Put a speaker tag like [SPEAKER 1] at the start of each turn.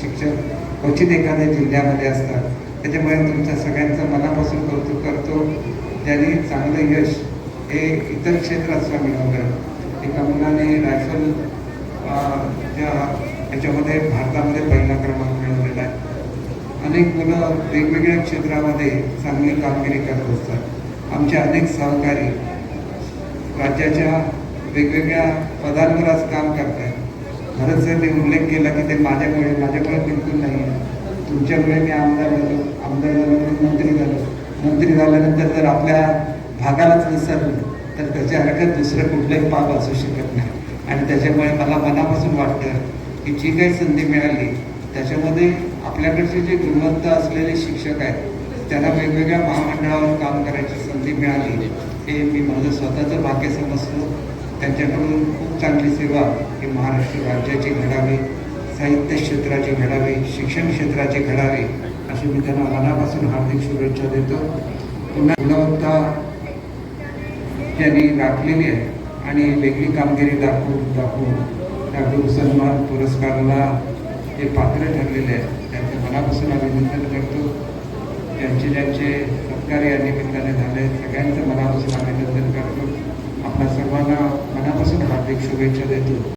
[SPEAKER 1] शिक्षक क्वचित एखाद्या जिल्ह्यामध्ये असतात. त्याच्यामुळे तुमच्या सगळ्यांचं मनापासून कौतुक करतो. ज्यांनी चांगलं यश हे इतर क्षेत्रात सुद्धा मिळवलं एका मुलाने रायफल त्या याच्यामध्ये भारतामध्ये पहिला क्रमांक मिळवलेला आहे. अनेक मुलं वेगवेगळ्या क्षेत्रामध्ये चांगली कामगिरी करत असतात. आमचे अनेक सहकारी राज्याच्या वेगवेगळ्या पदांवर आज काम करतात खरंच जर ते उल्लेख केला की ते माझ्यामुळे माझ्यामुळे बिलकुल नाही आहे. तुमच्यामुळे मी आमदार झालो. आमदार झालो म्हणून मंत्री झालो. मंत्री झाल्यानंतर जर आपल्या भागालाच विसरलं तर त्याच्या हरकत दुसरं कुठलंही पाप असू शकत नाही. आणि त्याच्यामुळे मला मनापासून वाटतं की जी काही संधी मिळाली त्याच्यामध्ये आपल्याकडचे जे गुणवंत असलेले शिक्षक आहेत त्यांना वेगवेगळ्या महामंडळावर काम करायची संधी मिळाली हे मी माझं स्वतःचं भाग्य समजतो. त्यांच्याकडून खूप चांगली सेवा ही महाराष्ट्र राज्याची घडावी साहित्य क्षेत्राची घडावी शिक्षण क्षेत्राची घडावी अशी मी त्यांना मनापासून हार्दिक शुभेच्छा देतो. पुन्हा गुणवत्ता त्यांनी राखलेली आहे आणि वेगळी कामगिरी दाखवून दाखवून त्या गुरुसन्मान पुरस्काराला ते पात्र ठरलेले आहेत त्यांचं मनापासून अभिनंदन करतो. त्यांचे ज्यांचे सत्कार या निमित्ताने झाले. सगळ्यांचं मनापासून अभिनंदन करतो आपल्या सर्वांना मनापासून हार्दिक शुभेच्छा देतो.